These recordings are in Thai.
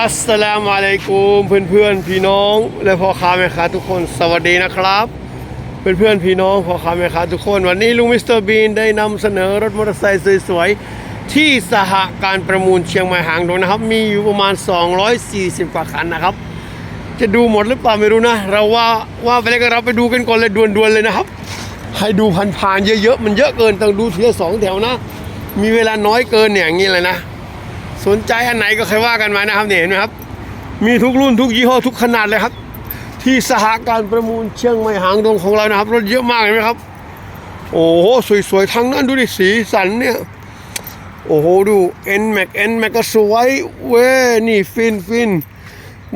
อัสสลามุอะลัยกุมเพื่อนเพื่อนๆพี่น้องและพ่อค้าแม่ค้าทุกคนสวัสดีนะครับ เพื่อนเพื่อนๆพี่น้องพ่อค้าแม่ค้าทุกคน วันนี้ลุงมิสเตอร์บีนได้นำเสนอรถมอเตอร์ไซค์สวยๆที่สหการประมูลเชียงใหม่หางดงนะครับ มีอยู่ประมาณ 240 กว่าคันนะครับ จะดูหมดหรือเปล่าไม่รู้นะ เราว่าว่าไปแล้วก็เราไปดูกันก่อนเลยด่วนๆเลยนะครับ ให้ดูผ่านๆเยอะๆมันเยอะเกินต้องดูทีละสองแถวนะ มีเวลาน้อยเกินเนี่ยอย่างนี้เลยนะ สนใจอันไหนก็ใครว่ากันมานะครับเนี่ยเห็นไหมครับ มีทุกรุ่นทุกยี่ห้อทุกขนาดเลยครับ ที่สหการประมูลเชียงใหม่หางดงของเรานะครับ รถเยอะมากเห็นไหมครับ โอ้โหสวยๆทั้งนั้นดูดิสีสันเนี่ยโอ้โหดู N Max N Max ก็สวยเว้ยนี่ฟินฟิน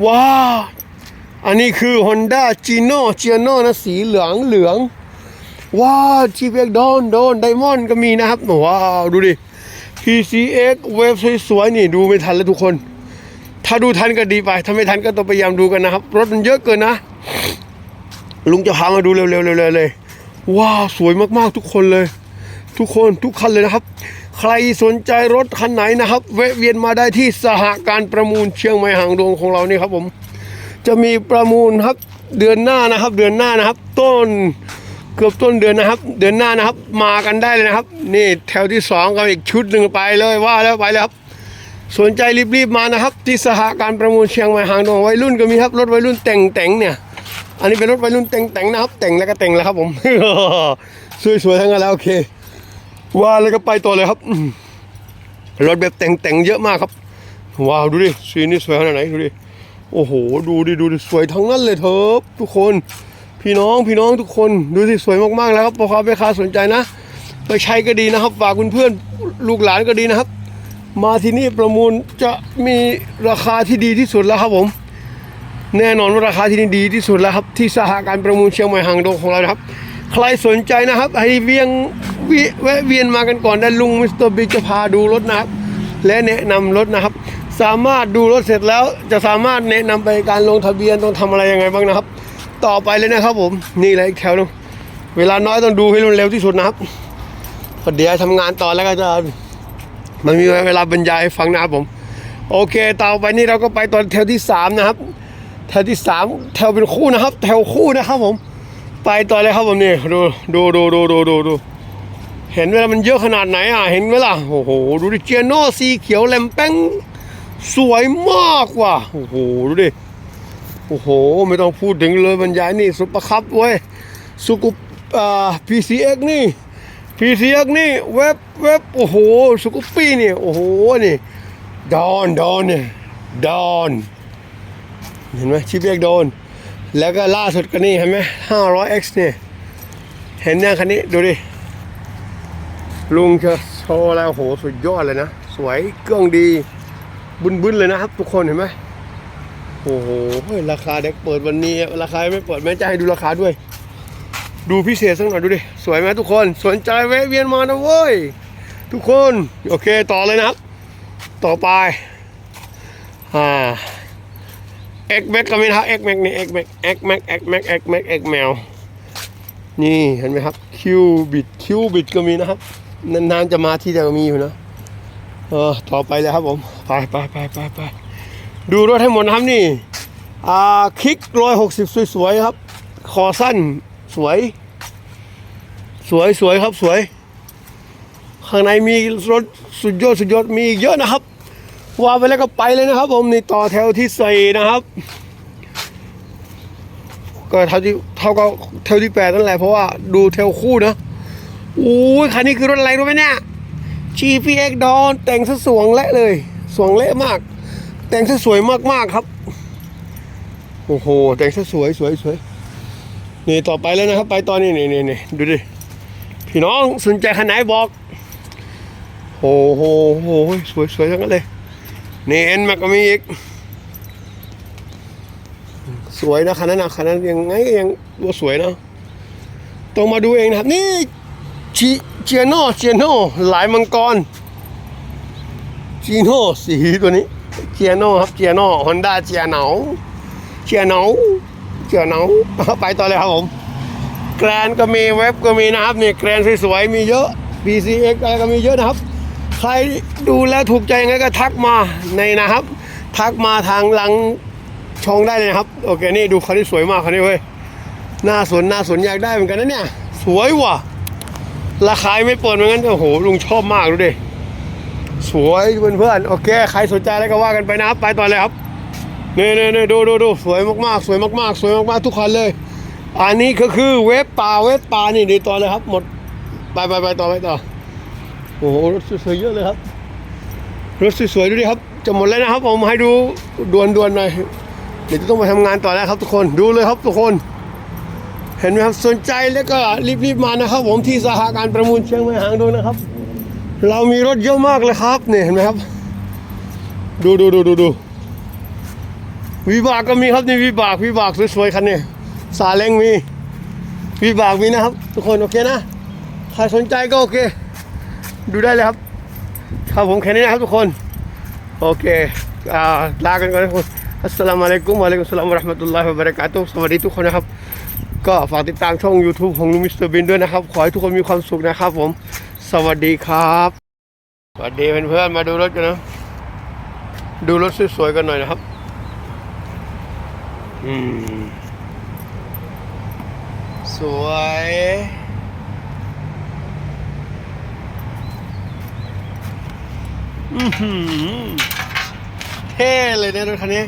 ว้าอันนี้คือ Honda Gino Gino นะสีเหลืองเหลืองว้าวจีเบกโดนโดนไดมอนด์ก็มีนะครับว้าวดูดิ PCX เวฟสวยๆนี่ดูไม่ทันแล้วทุกคน ถ้าดูทันก็ดีไป ถ้าไม่ทันก็ต้องพยายามดูกันนะครับ รถมันเยอะเกินนะ ลุงจะพามาดูเร็วๆเลยว้าวสวยมากๆทุกคนเลย ทุกคนทุกคันเลยนะครับ ใครสนใจรถคันไหนนะครับแวะเวียนมาได้ที่สหการประมูลเชียงใหม่หางดวงของเรานี่ครับผม จะมีประมูลครับเดือนหน้านะครับ เดือนหน้านะครับ ต้น เกือบต้นเดือนนะครับ เดือนหน้านะครับ มากันได้เลยนะครับ นี่แถวที่สองกับอีกชุดหนึ่งไปเลยว่าแล้วไปแล้วครับ สนใจรีบๆมานะครับ ที่สหการประมูลเชียงใหม่หางดงวัยรุ่นก็มีครับรถวัยรุ่นแต่งแต่งเนี่ย อันนี้เป็นรถวัยรุ่นแต่งแต่งนะครับ แต่งแล้วก็แต่งแล้วครับผมสวยๆทั้งนั้นแล้วโอเค ว่าแล้วก็ไปต่อเลยครับรถแบบแต่งแต่งเยอะมากครับว้าวดูดิสีนี่สวยขนาดไหนดูดิโอ้โห ดูดิดูดิสวยทั้งนั้นเลยเถอะทุกคน พี่น้องพี่น้องทุกคนดูสิสวยมากๆแล้วครับพอค้าแม่ค้าสนใจนะ ไปใช้ก็ดีนะครับ ฝากคุณเพื่อนลูกหลานก็ดีนะครับ มาที่นี่ประมูลจะมีราคาที่ดีที่สุดแล้วครับผม แน่นอนว่าราคาที่นี่ดีที่สุดแล้วครับ ที่สหการประมูลเชียงใหม่หางดงของเรานะครับ ใครสนใจนะครับให้เวียงแวะเวียนมากันก่อนได้ลุงมิสเตอร์บิ๊กจะพาดูรถนะครับ และแนะนำรถนะครับ สามารถดูรถเสร็จแล้วจะสามารถแนะนำไปการลงทะเบียนต้องทำอะไรยังไงบ้างนะครับ ต่อไปเลยนะครับผม นี่เลยอีกแถวหนึงเวลาน้อยต้องดูให้เร็วที่สุดนะครับพอเดี๋ยวทำงานต่อแล้วก็จะมันมีเวลาบรรยายฟังนะครับผม โอเค ต่อไปนี่เราก็ไปตอนแถวที่สามนะครับ แถวที่สามแถวเป็นคู่นะครับ แถวคู่นะครับผม ไปต่อเลยครับผมนี่ดูดูดูดูดูดูดูเห็นเวลามันเยอะขนาดไหนอะ เห็นไหมล่ะ โอ้โห ดูดิเจียโน่สีเขียวแหลมแป้งสวยมากว่ะ โอ้โห ดูดิ โอ้โห ไม่ต้องพูดถึงเลยบรรยายนี่ซุปเปอร์คัพเว้ยสุกุปอ่า PCX นี่ PCX นี่เว็บเว็บโอ้โหสุกุปปี้นี่โอ้โหนี่ดอนดอนเนี่ยดอนเห็นไหมชิปเรีกโดน แล้วก็ล่าสุดก็นี่เห็นไหม 500x เนี่ยเห็นยังคันนี้ดูดิลุงจะโชว์แล้วโหสุดยอดเลยนะ สวยเครื่องดีบึ้นๆเลยนะครับ ทุกคนเห็นไหม โอ้โหราคาเด็กเปิดวันนี้ ราคาไม่เปิดแม่จะให้ดูราคาด้วย ดูพิเศษสักหน่อยดูดิ สวยไหมทุกคน สนใจแวะเวียนมานะเว้ย ทุกคน โอเคต่อเลยนะครับ ต่อไป อ่าเอ็กแม็กก็มีนะครับเอ็กแม็กนี่เอ็กแม็กเอ็กแม็กเอ็กแม็กเอ็กแม็กเอ็กแมวนี่เห็นไหมครับคิวบิดคิวบิดก็มีนะครับ นานๆจะมาที่เดียวก็มีอยู่นะ เออ ต่อไปเลยครับผม ไปไปไปไปไป ดูรถให้หมดนะครับนี่อ่าคลิกร้อยหกสิบสวยๆครับ คอสั้นสวย สวยสวยครับสวย ข้างในมีรถสุดยอดสุดยอดมีเยอะนะครับว่าไปแล้วก็ไปเลยนะครับ ผมนี่ต่อแถวที่สี่นะครับ ก็เท่าที่เท่ากับแถวที่แปดนั่นแหละเพราะว่าดูแถวคู่นะโอ้ยคันนี้คือรถอะไรรู้ไหมเนี่ย GPX ดอนแต่งซะสวงเละเลย สวงเละมาก แต่งซะสวยมากๆครับ โอ้โห แต่งซะสวยสวยสวยนี่ต่อไปแล้วนะครับ ไปตอนนี้นี่นี่นี่ดูดิ พี่น้องสนใจคันไหนบอก โอ้โหโอ้โหสวยสวยทั้งนั้นเลย นี่เอ็นมาก็มีอีก สวยนะคันนั้นะคันนั้นยังไงยังตัวสวยนะ ต้องมาดูเองนะครับ นี่จีเจียโน่เจียโน่หลายมังกรจีโน่สีตัวนี้ เจียโน่ครับเจียโน่ฮอนด้าเจียเหนาเจียเหนาเจียเหนาไปต่อเลยครับผม แกรนก็มีเว็บก็มีนะครับนี่แกรนสวยๆมีเยอะ BCX อะไรก็มีเยอะนะครับ ใครดูแลถูกใจยังไงก็ทักมาในนะครับ ทักมาทางหลังช่องได้เลยครับ โอเคนี่ดูคันนี้สวยมากคันนี้เว้ยหน้าสวนหน้าสวนอยากได้เหมือนกันนะเนี่ย สวยว่ะราคาไม่เปิดเหมือนกันโอ้โหลุงชอบมากดูดิ สวยเพื่อนๆโอเค ใครสนใจแล้วก็ว่ากันไปนะครับ ไปต่อเลยครับนี่นี่นี่ดูดูดูสวยมากๆ สวยมากๆ สวยมากๆ ทุกคันเลย อันนี้ก็คือเวฟป่าเวฟป่านี่ดีต่อเลยครับ หมดไปไปไปต่อไปต่อโอ้โหรถสวยเยอะเลยครับรถสวยๆดูดิครับจะหมดแล้วนะครับผมให้ดูด่วนๆหน่อยเดี๋ยวจะต้องไปทำงานต่อแล้วครับทุกคนดูเลยครับทุกคน เห็นไหมครับสนใจแล้วก็รีบๆมานะครับ ผมที่สหการประมูลเชียงใหม่หางดงนะครับ เรามีรถเยอะมากเลยครับเนี่ยเห็นไหมครับ ดูดูดูดูดูวิบากก็มีครับนี่วิบากวิบากสวยๆคันนี้ซาเล้งมีวิบากมีนะครับ ทุกคนโอเคนะใครสนใจก็โอเค ดูได้เลยครับครับผมแค่นี้นะครับทุกคน โอเคอ่าลากันก่อนนะทุกคนอัสสลามุอะลัยกุมวะลัยกุมสลามวะเราะห์มะตุลลอฮิวะบะเราะกาตุฮ์สวัสดีทุกคนนะครับ ก็ฝากติดตามช่อง YouTube ของลุงมิสเตอร์บินด้วยนะครับ ขอให้ทุกคนมีความสุขนะครับผม สวัสดีครับสวัสดีเพื่อนๆมาดูรถกันนะ ดูรถสวยๆกันหน่อยนะครับ อืม สวย อือหือเท่เลยนะรถคันนี้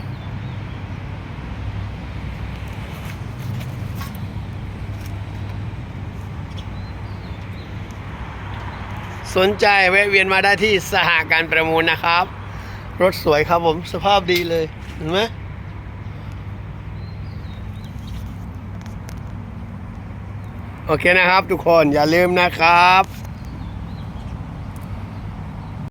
สนใจแวะเวียนมาได้ที่สหการประมูลนะครับ รถสวยครับผมสภาพดีเลย เห็นไหมโอเคนะครับทุกคนอย่าลืมนะครับ